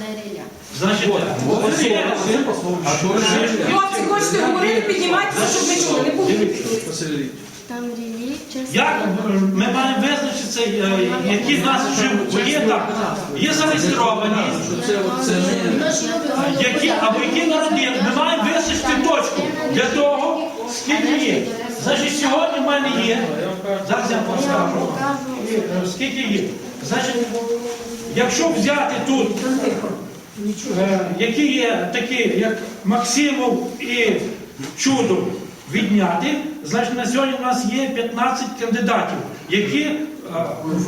Дарія. Значить, Хлопці, хочете говорити, піднімайтеся, щоб ми чули. Не буде. Там рілі, як ми маємо визначитися, е, які в нас живуть? Бо є так, є зареєстровані, які, або які народили. Ми маємо визначити точку для того, скільки є. Значить, сьогодні в мене є, зараз я вам скажу, скільки є. Значить, якщо взяти тут, е, які є такі, як Максимов і Чудов відняти, значить на сьогодні у нас є 15 кандидатів, які е,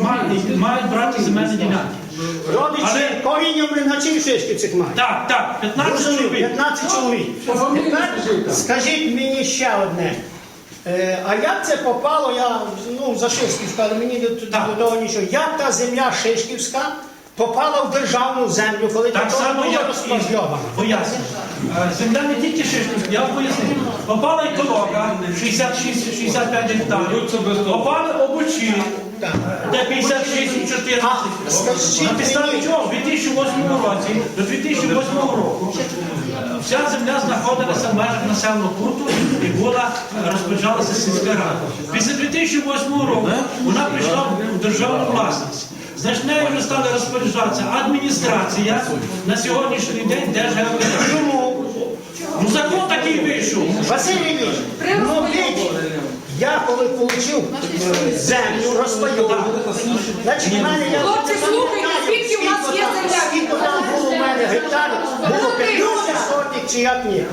мають, мають брати земельні ділянки. Родичі Але- на чим шишківцях мають? Так, так, 15 чоловік. 15 чоловік. Скажіть мені ще одне. Е, а як це попало, я ну, за Шишківська, але мені до, Так. до того нічого. Як та земля Шишківська попала в державну землю, коли Так само, була як поясню. Е, Земля не тільки Шишківська, я вам поясню. Попала і колока 66-65 гектарів, попали обучі, Так. де 56 і 14. А, скажіть На підставі мені- чого? В 2008 році до 2008 року вся земля знаходилася в межах населеного пункту і була розпоряджалася сільська рада. Після 2008 року вона прийшла в державну власність. Значить, нею вже стали розпоряджатися адміністрація на сьогоднішній день Держгеокадастр. Чому? Ну закон такий вийшов. Василь Ілліч, ну я коли отримав землю розпайовану, значить, в мене я... Хлопці, слухайте, скільки у нас є земля? Скільки там було в мене гектарів? Було 15 сотих чи як ні?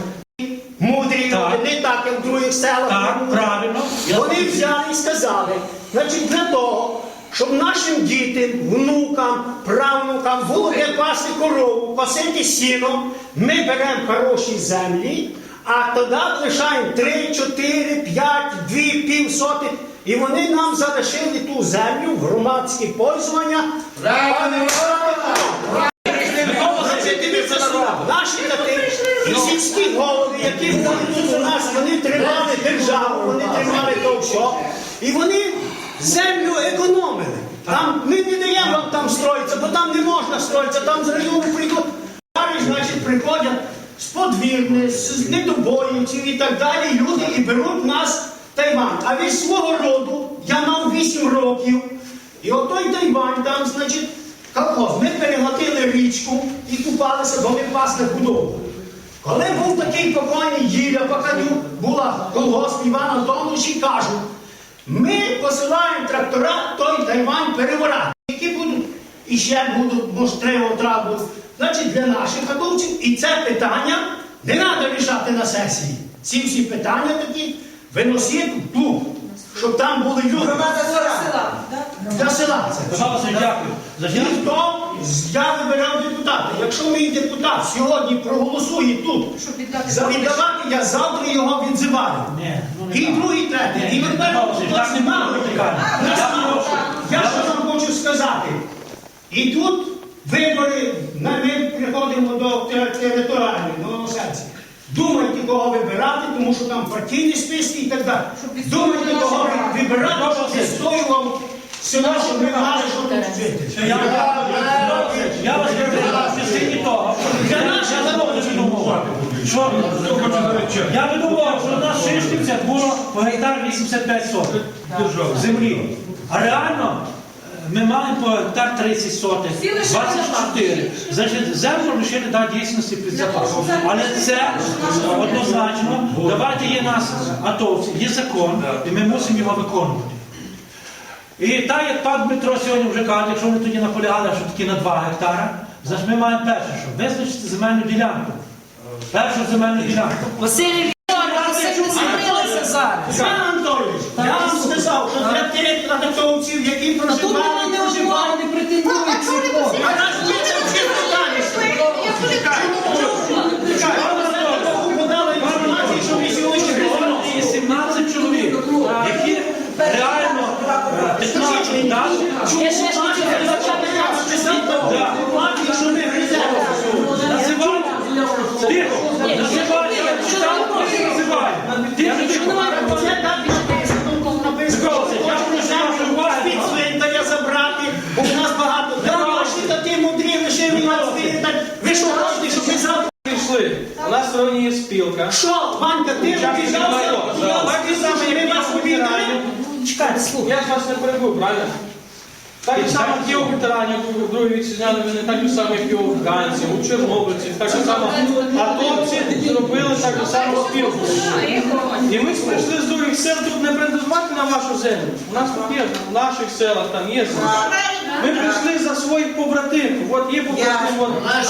Мудрі Так. люди, не так, як в других селах. Так, правильно. Я Вони взяли і сказали, значить, для того, щоб нашим дітям, внукам, правнукам було де пасти корову, пасити сіно, ми беремо хороші землі, а тоді лишаємо 3, 4, 5, 2, пів сотих. І вони нам залишили ту землю в громадське пользування. Наші тати і голови, які були тут у нас, вони тримали державу, вони тримали то все. І вони землю економили. Там ми не даємо вам там строїтися, бо там не можна строїтися, там з району приходять. Далі, значить, приходять з подвірни, з недобоївців і так далі, люди і беруть нас Тайвань. А від свого роду я мав 8 років. І отой Тайвань там, значить, колхоз. Ми переготили річку і купалися до непасних будов. Коли був такий покойний Їля Паканюк, була колгосп Іван Антонович і кажуть, ми посилаємо трактора той Тайвань переворати, які будуть і ще будуть, може, траву. Значить, для наших хатовців. І це питання не треба рішати на сесії. Ці всі питання такі виносить тут, щоб там були люди. Для села це. Пожалуйста, дякую. Ніхто я вибирав депутата. Якщо мій депутат сьогодні проголосує тут, за віддавати, я завтра його відзиваю. Ну І другий, третій. І Павлович, хтось так не мало. Я що вам хочу сказати. І тут вибори, ми приходимо до те- територіальної, до Думайте, кого вибирати, тому що там партійні списки і так далі. Думайте, кого вибирати, щоб відстоював села, щоб ми знали, що тут жити. Я вас в частині того, я наша народна думав, я би думав, що у нас в Шишківцях було по гектар 85 сотих землі. А реально е, ми маємо по гектар 30 сотих, Всі лишили 24. Значить, землю лишили да, дійсності під запас. Але це однозначно, давайте є нас атовці, є закон, і ми мусимо його виконувати. І так, як пан Дмитро сьогодні вже каже, якщо вони тоді наполягали, що такі на 2 гектара, значить ми маємо перше, що визначити земельну ділянку. Першу земельну ділянку. Василь змінилися зараз. Іван Анатолійович, я вам сказав, що для тих атовців, які проживали, не проживали, не претендують. Ти обіжався? Так і саме, як Ми вас. Чекайте, слухай. Я ж вас не перебув, правильно? Так і само, як і у ветеранів, у другій вітчизняної війни, так само, як і у афганців, у чорнобильців, так само атовці зробили так само спілку. І ми прийшли з других сел тут не претендувати на вашу землю. У нас тут є, в наших селах там є. Ми прийшли за своїх побратимів. От є побратим, от ваші.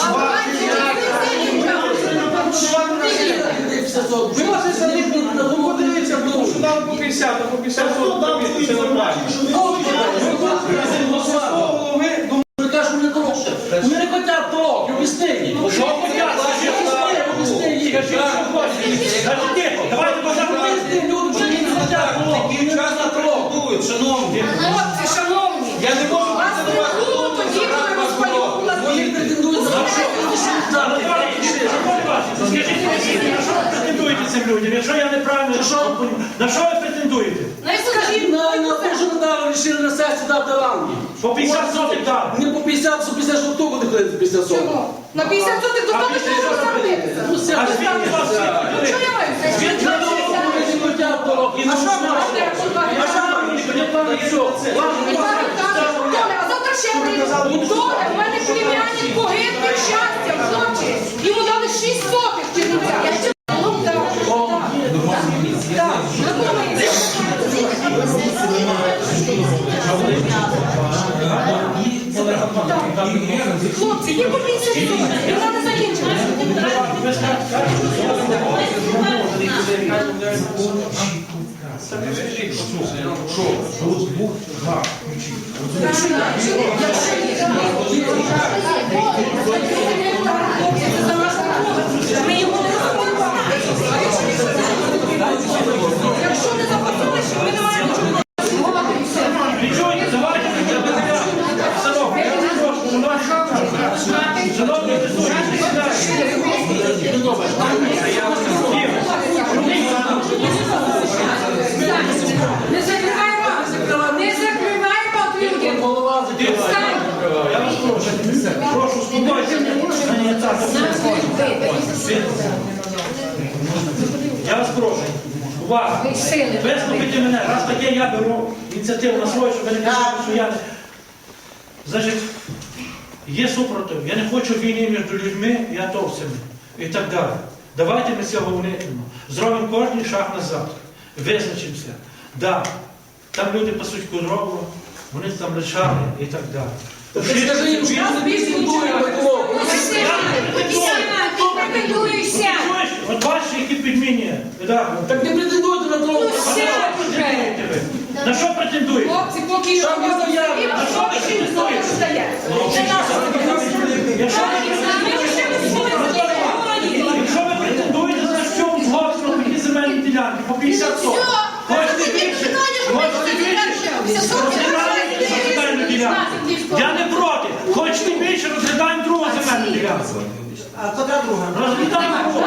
Ви можете за них подивитися, тому що там по 50, по 50 Хто дав це нормально. інформацію? Голови, думаю, Вони кажуть, не хочуть. Вони не хочуть того, об'яснені. Що хотять? Скажіть, що. Скажіть, мені, на що ви претендуєте цим людям? Якщо я неправильно, що на що ви претендуєте? Ну скажіть, На, на те, що недавно вирішили на сесії дати ранги. По 50 сотих дали. Не по 50, 150, що хто буде ходити по 50 сотень? На 50 сотих достатньо що розробити. Ну, все, А звідки вас всі Ну що я маю? Звідки На не хочуть того. І на що А вони? де А що вони? Не плани все. І пан каже, Толя, а завтра ще. Толя, в мене племянник погиб від щастя хлопці. Йому дали шість сотих. Так, Хлопці, є по 50 сотих. І вона не Ми його не розповідаємо. Якщо не заплатили, що ми не Я вас прошу. Увага! Вислухайте мене, раз таке я беру ініціативу на свою, щоб ви не казали, що я. Значить, є супротив. Я не хочу війни між людьми і атовцями і так далі. Давайте ми цього уникнемо. Зробимо кожний шаг назад. Визначимося. Да, там люди пасуть корову, вони там лишали і так далі. Ти скажи їм, що. Претендуєшся. От бачиш, які підмінює. Так не претендуйте на того. Ну, сядь вже. На що претендуєте? Хлопці, поки Там є заяви. На що не стоїте? Це нас. Якщо ви Якщо ви претендуєте на що згодно такі земельні ділянки по 50 соток, хочете більше, хочете більше, розглядаємо цю земельну ділянку. Я не проти. Хочете більше, розглядаємо другу земельну ділянку. А котра друга? Розглядаємо другу.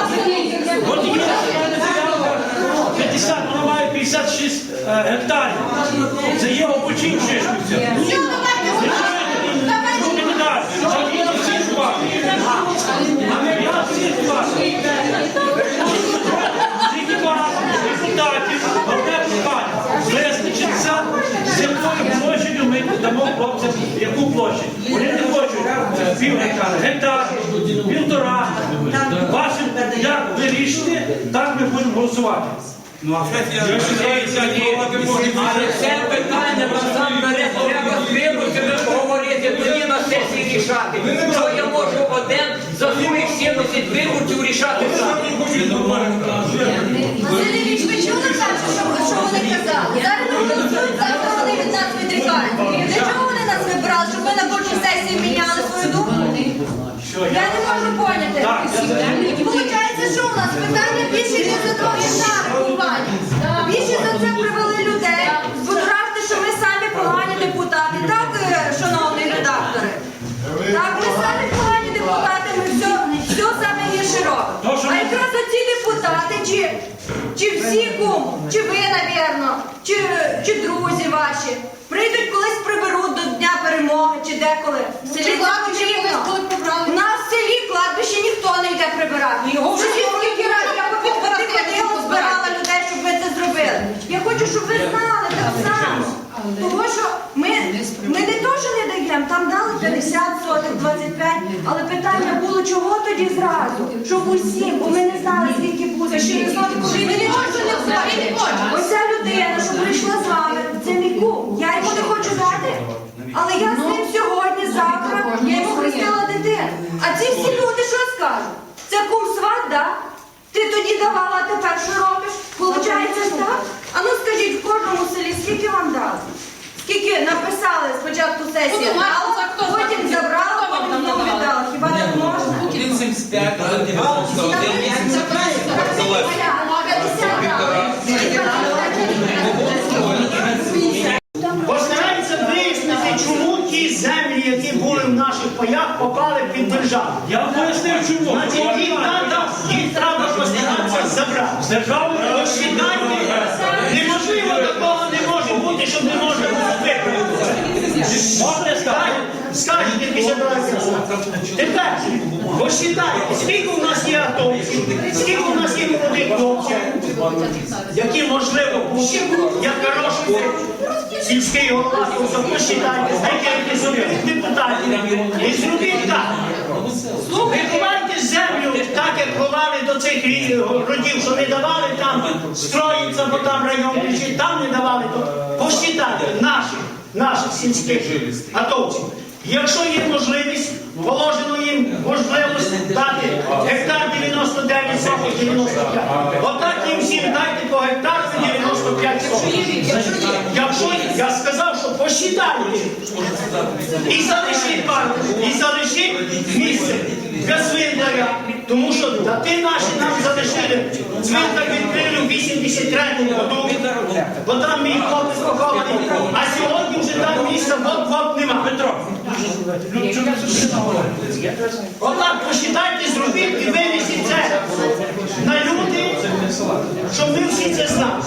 От є земельна ділянка 50, вона має 56 е, гектарів. Це є опочин Шишківця. Слухайте далі. Я вас, депутатів, одне питання. Визначиться, з якою площею ми дамо хлопцям, яку площадь. Вони не хочуть е, пів гектара, гектар, півтора. Вашим, як ви рішите, так ми будемо голосувати. Але це питання насамперед треба з виборцями поговорити, тоді на сесії рішати. Що я можу один за своїх 70 виборців рішати сам? Васильович, ви чули перше, що, що вони казали? Зараз вони працюють, завтра вони від нас відрікають. Для чого вони? Щоб ми на кожній сесії міняли свою думку? Я не можу поняти. І виходить, що у нас питання більше не за того гектару, Більше за це привели людей. Будуражте, що ми самі погані депутати. Так, е, шановний редакторе? Так, ми самі погані депутати, ми все, все саме гірше То, робимо. А якраз оці депутати, чи, чи всі кум, чи ви, навірно, чи, чи друзі ваші, Прийдуть колись приберуть до Дня перемоги чи деколи. В селі кладбище У нас в селі кладбище ніхто не йде прибирати. Його вже скільки разів я походила, збирала людей, щоб ви це зробили. Я хочу, щоб ви знали так само. Тому що ми, ми не то, що не даємо, там дали 50 сотих, 25, але питання було, чого тоді зразу? Щоб усім, бо ми не знали, скільки буде. Ще не сотих, ми не хочемо. Оця людина, що прийшла з вами хочу дати. Але я з ним сьогодні, завтра, я йому хрестила дитину. А ці всі люди що скажуть? Це кум сват, да? Ти тоді давала, а тепер що робиш? Получається ж так? А ну скажіть, в кожному селі скільки вам дали? Скільки написали спочатку сесії, Ну, хто потім знає? забрала, потім знову віддала. Хіба так можна? 1,75, 1,91. Постарайтеся вияснити, чому ті землі, які були в паях, попали під державу. Я пояснив, чому. Значить, їх треба, їх треба постаратися забрати. Посчитайте, неможливо такого не може бути, щоб не можна було виправити. Скажете після. Тепер посчитайте, скільки у нас є атомців, скільки у нас є молодих хлопців, які можливо як хороший сільський голова, що посчитайте, знайдете собі депутатів і зробіть так. Виховайте землю, так як ховали до цих родів, що не давали там строїться, бо там район кричить, там не давали, то посчитайте наших, наших сільських атовців. Якщо є можливість, положено їм можливість дати гектар 99 сотих 95. Отак їм всім дайте по гектару 95 сотих. Якщо я сказав, що посчитайте. І залишіть парк, і залишіть місце для цвинтаря. Тому що дати наші нам залишили. Цвинтар відкрили в 83-му году, бо там мій хлопець похований. А сьогодні вже там місця вот-вот нема. Люди, чому ви собі наговорили? Отак посчитайте, зробіть і винесіть це на люди, щоб ми всі це знали.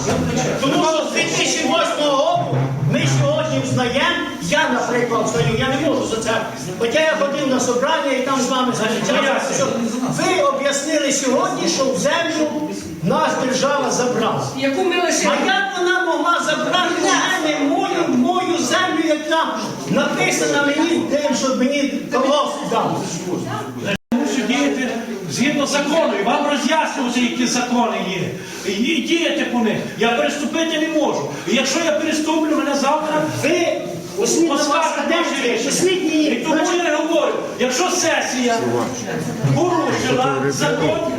Тому що з 2008 року ми сьогодні взнаємо, я, наприклад, взнаю, я не можу за це. Хоча я ходив на собрання і там з вами що ви об'яснили сьогодні, що в землю нас держава забрала. Яку ми А як вона могла забрати мене мою, мою землю, яка написана мені тим, щоб мені? Мушу діяти згідно закону. І вам роз'яснювати, які закони є. І, діяти по них. Я переступити не можу. І якщо я переступлю, мене завтра Ви осніть І тому я говорю, якщо сесія порушила закон,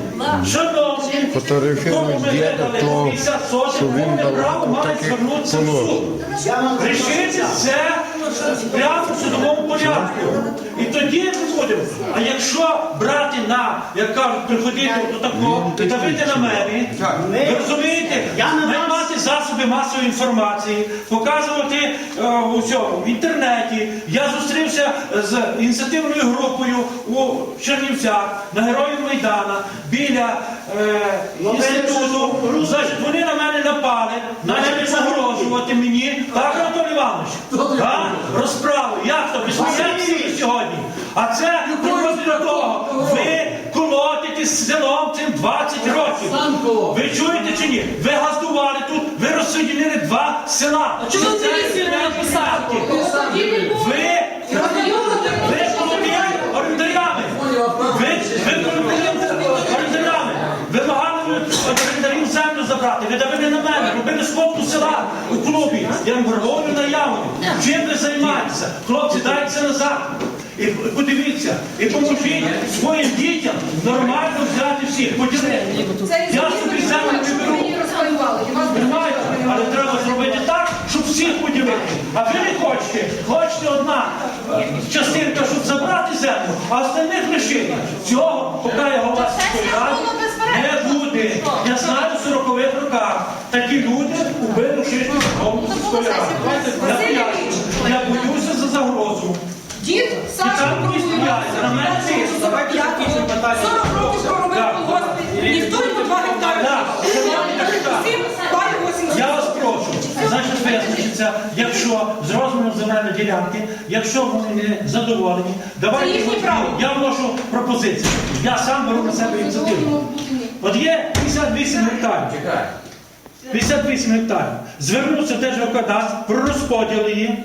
Фотографірують кому ми діда, видали то, 50 сотень, що він повне дав право має таке звернутися в суд. Я вам Рішити це прямо в судовому порядку. І тоді ми будемо. А якщо брати на, як кажуть, приходити до такого і давити на мене, ви розумієте, Я на засоби масової інформації, показувати е, у цьому в інтернеті. Я зустрівся з ініціативною групою у Чернівцях на Героїв Майдана біля е, інституту. Значить, вони на мене напали, почали погрожувати мені. Так, Анатолій Іванович? Так? Розправу. Як то? Ви смієтеся сьогодні? А це приводить до того. Ви колотите селом цим 20 років. Ви чуєте чи ні? Ви газдували тут, ви розсоединили два села. чому Це не десятків. Ви, ви орендарями. Ви, ви орендарями. Вимагали орендарів землю забрати. Ви давили на мене, робили скопку села у клубі. Я вам говорю наявно. Чим ви займаєтеся? Хлопці, дайте назад. І подивіться, і поможіть своїм дітям нормально взяти всіх. Поділити. Я собі землю не беру. вас Понимаєте? Але треба зробити так, щоб всіх поділити. А ви не хочете. Хочете одна частинка, щоб забрати землю, а остальних лишити. Цього, поки я сільської не буде. Я знаю в 40-х роках такі люди убили шишку голову сільської ради. Я поясню. Я боюся за загрозу. Дід Саша тиск. 40 років проробив колгоспі, ніхто йому два гектари. Так, шановні депутати. Всім дає 80. Я вас прошу, значить визначиться, якщо з розміром земельної ділянки, якщо вони не задоволені, давайте право. я вношу пропозицію. Я сам беру на себе ініціативу. От є 58 гектарів. 58 гектарів. Звернувся в Держгеокадастр про розподіл її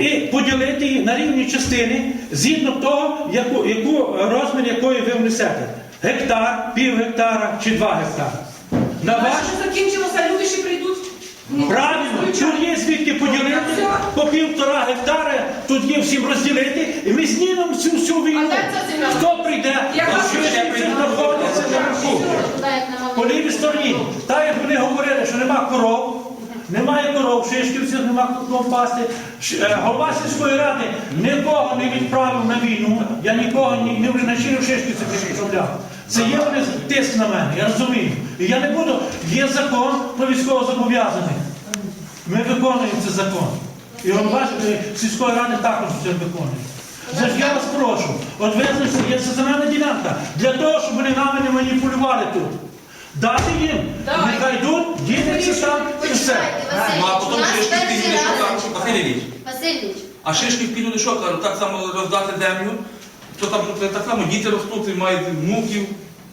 і поділити її на рівні частини згідно того, яку, яку розмір якої ви внесете. Гектар, пів гектара чи два гектари. На ваш Бачите, закінчилося, люди ще прийдуть. Правильно, тут є звідки поділити по півтора гектари, тут є всім розділити, і ми знімемо цю всю війну. Хто прийде? Знаходиться наверху? По лівій стороні. Так як вони говорили, що нема коров, немає коров, в Шишківцях нема кому пасти. Е, Голова сільської ради нікого не відправив на війну. Я нікого ні, не вночі в Шишківцях не відправляв. Це є вони тиск на мене, я розумію. І я не буду. Є закон про військовозобов'язаних. Ми виконуємо цей закон. І голова е, сільської ради також це виконує. Це ж я вас прошу, от визначте, є це земельна ділянка, для того, щоб вони нами не маніпулювали тут. Дати їм, Давай. нехай йдуть, діляться там і все. Ну, а потім шишки підуть, що там, Васильович, Васильович, а шишки підуть, що кажуть, так само роздати землю, то там так само діти ростуть, і мають внуків,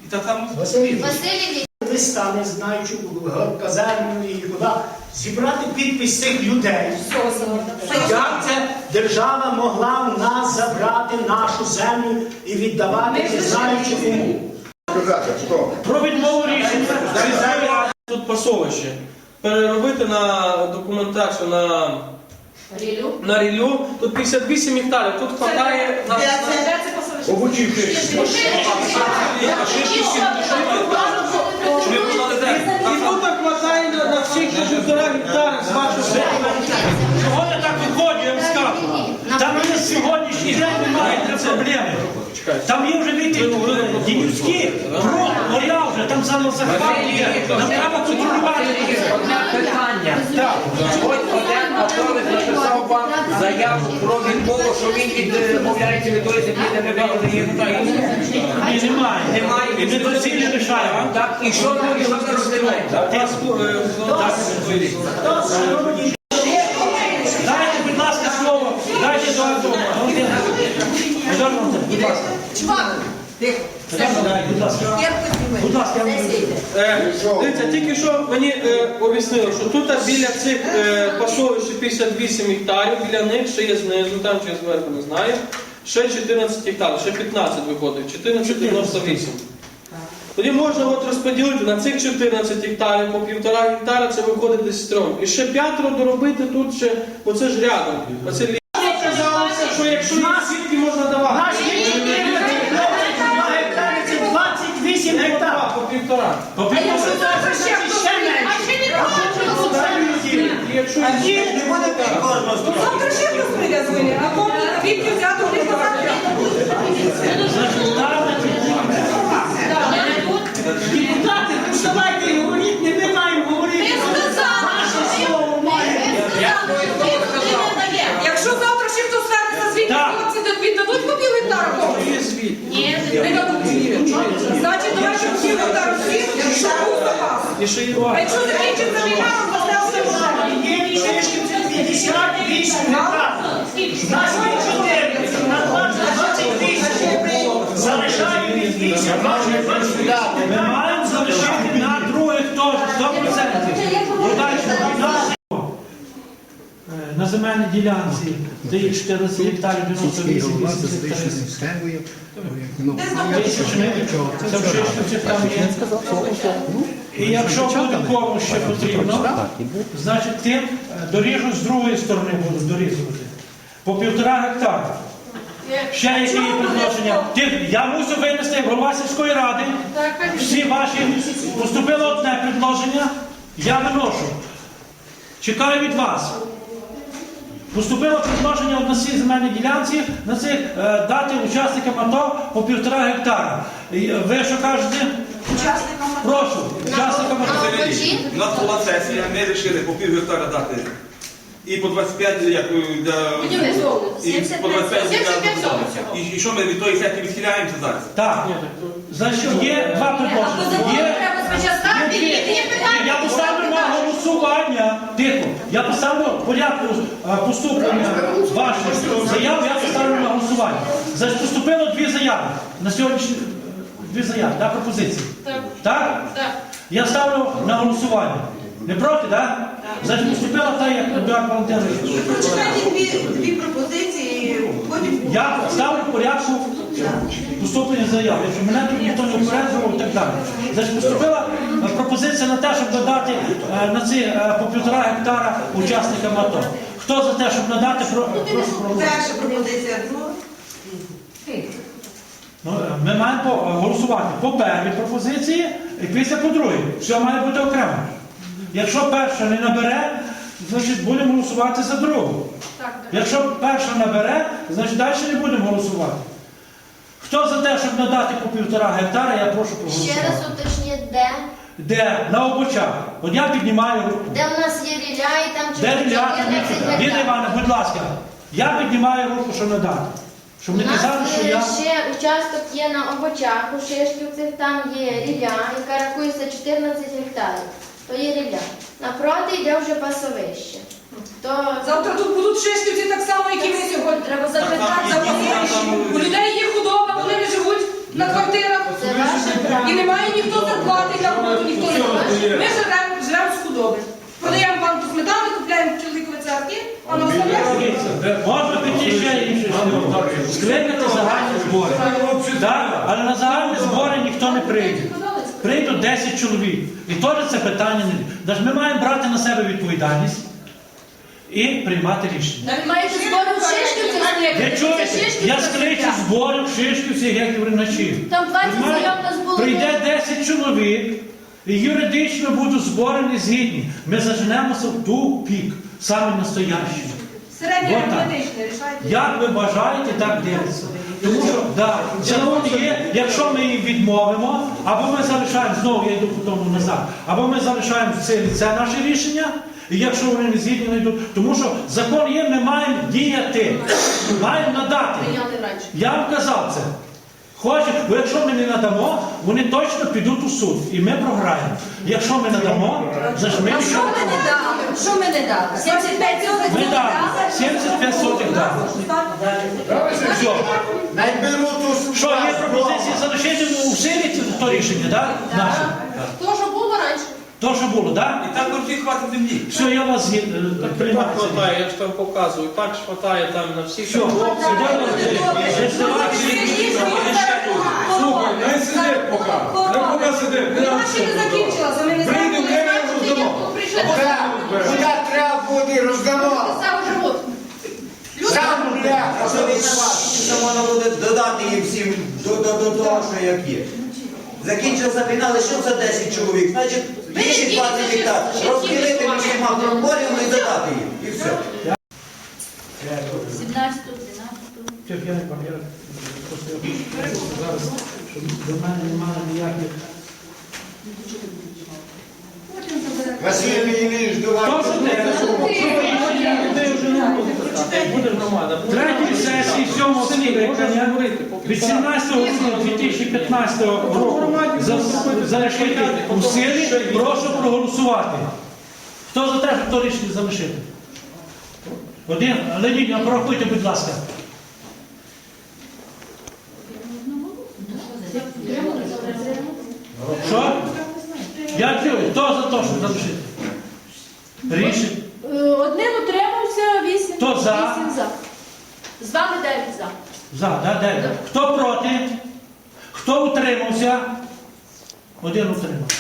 і так само. Василь, Васильович, листа, не знаю, чи в казарму і куди, зібрати підпис цих людей. Як це держава могла в нас забрати нашу землю і віддавати, не знаючи кому? Про відмову рішення. Тут пасовище. Переробити на документацію на, Рілю. на ріллю. Тут 58 гектарів. Тут хватає на? І тут так хватає на, на всіх по півтора гектара з вашого Чого я так виходжу, я вам скажу. Там є сьогоднішній немає цієї проблеми. Там є вже вийти дідівські, про моря вже, там самозахват є. Нам треба контролювати. Одне питання. Ось один авторик написав вам заяву про відмову, що він відмовляється від тої землі, де ми видали Ні, немає. Немає. І ми до цілі лишаємо. Так, і що ви що ви розглядаєте? Дайте, будь ласка, слово. Дайте до Антона. Будь ласка. Чувак, Будь ласка. Будь ласка, Е, Дивіться, тільки що мені е, об'яснили, що тут біля цих е, пасовищ 58 гектарів, біля них ще є знизу, там чи зверху не знаю, ще 14 гектарів, ще 15 виходить, 14,98. Тоді можна от розподілити на цих 14 гектарів по півтора гектара, це виходить десь трьом. І ще п'ятеро доробити тут ще, бо це ж рядом. Оце Завтра ще хтось. А ще не бачу. Можна давати. Завтра ще хтось прийде з вини. А кому звідки взяти, вони сказати. Депутати, ну говоріть, не віддадуть гектара комусь? Ні. Не дадуть. Значить, давайте пів гектара звідки, що був запас. А якщо закінчиться війна, роздасть все Є Шишківці 58 гектарів. Нас є 14, на 28. Залишаємо від 8, 28. Ми маємо залишити на других теж 100%. Подальше війна. Е, На земельній ділянці, де є 14 гектарів, 98 гектарів. І якщо буде кому ще потрібно, значить тим е, доріжуть з другої сторони будуть дорізувати. По півтора гектара. Ще які є предложення. Я мусив винести як голова сільської ради. Всі ваші поступило одне предложення, я виношу. Чекаю від вас. Поступило предложення на цій земельній ділянці на цих е, дати учасникам АТО по півтора гектара. І, е, Ви що кажете? Учасникам Прошу, учасникам АТО. У нас була сесія, ми вирішили по пів гектара дати. І по 25, як е. І по 25 для... І, і що ми від тої сесії відхиляємося зараз? Так. Значить, є два предложення. Є Я поставлю на голосування. Тихо. Я поставлю в порядку е, поступлення ваших заяв, я поставлю на голосування. Значить, поступило дві заяви. На сьогоднішній дві заяви, да, пропозиції. Так. Так? Так. Я ставлю на голосування. Не проти, так? Значить, поступила та, як Едуард Валентинович. Прочитайте дві, дві пропозиції, потім Я ставлю в порядку поступлення заяв, якщо мене тут ніхто не упереджував і так далі. Значить, поступила е, пропозиція на те, щоб додати е, на ці е, по півтора гектара учасникам АТО. Хто за те, щоб надати, про- прошу проголосувати. перша пропозиція, друга. Ну, е, Ми маємо по- голосувати по першій пропозиції і після по другій. Все має бути окремо. Якщо перша не набере, значить будемо голосувати за другу. Якщо перша набере, значить далі не будемо голосувати. Хто за те, щоб надати по півтора гектара, я прошу проголосувати. Ще раз уточніть, де? Де? На обочах. От я піднімаю руку. Де в нас є ріля і там Де 14 ріляти? Ліна гектарів? Івана, будь ласка, я піднімаю руку, що надати. Щоб не казали, нас що е, я. ще участок є на обочах, у Шишківцях, там є ріля, яка рахується 14 гектарів. То є ріля. Напроти йде вже пасовище. То Завтра тут будуть шишківці так само, як і ми сьогодні. Треба запитати за позицію. У людей є худоба, вони не живуть на квартирах. це ваше право. І немає ніхто зарплати на роботу, ніхто не платить. Ми живемо, живемо з худоби. Продаємо банку сметани, купляємо чоловікові церкви, а на остальне Можна піти ще інше Скликати загальні збори. Так, Але на загальні збори ніхто не прийде. Прийдуть 10 чоловік. І теж це питання не. Тож ми маємо брати на себе відповідальність і приймати рішення. Навіть маєте збори в Шишківцях Ви чуєте? Я скличу збори в Шишківці, як в Рівначі. Там 20 Знаєте, нас було. Прийде 10 чоловік, і юридично будуть збори не згідні. Ми заженемося в ту пік, саме настоящий. Так. арифметичне, рішайте. Як ви бажаєте, так дивитися. Тому що да, це, є, якщо ми її відмовимо, або ми залишаємо, знову я йду по тому назад, або ми залишаємо в силі це наше рішення, і якщо вони не згідні, не йдуть. Тому що закон є, ми маємо діяти, маємо надати. Я вам казав це. Хоче, бо якщо ми не надамо, вони точно підуть у суд, і ми програємо. Якщо ми надамо, значить ми А що ми не дали? Що ми не дали? 75 сотих ми не дали. дали? 75 сотих дали. Все. Що, є пропозиції залишити у силі це- то рішення, так? Наше. То, що було раніше. То, що було, так? І так всіх хватить землі. Все, я вас е, Так хватає, я ж там показую. Так ж хватає там на всіх. Все, хлопці, дякую. Слухай, не сиди поки. Не поки сиди. Ще не закінчила, за мене Прийде время, роздамо. Куда треба буде роздавати? Сам бляха, що Що можна буде додати їм всім до, до, до того, що як є. Закінчилася війна, лишився 10 чоловік, значить більше 20 гектар. Розділити між всіма промборями і додати їм. І все. 17 Щоб я не пам'ятаю, просто я хочу зараз, щоб до мене немає ніяких. Василь Ілліч, давай. Хто за те, Ти вже не будеш. Буде громада. Третій сесії сьомого скликання від 17 грудня 2015 року за- залишити у силі, прошу проголосувати. Хто за те, щоб то рішення залишити? Один, а порахуйте, будь ласка. Що? Я чую, хто за те, щоб залишити? Рішення. Е, Одним утримався, вісім. Хто за? Вісім за. З вами дев'ять за. Да, дев'ять. Хто проти? Хто утримався? Один утримався.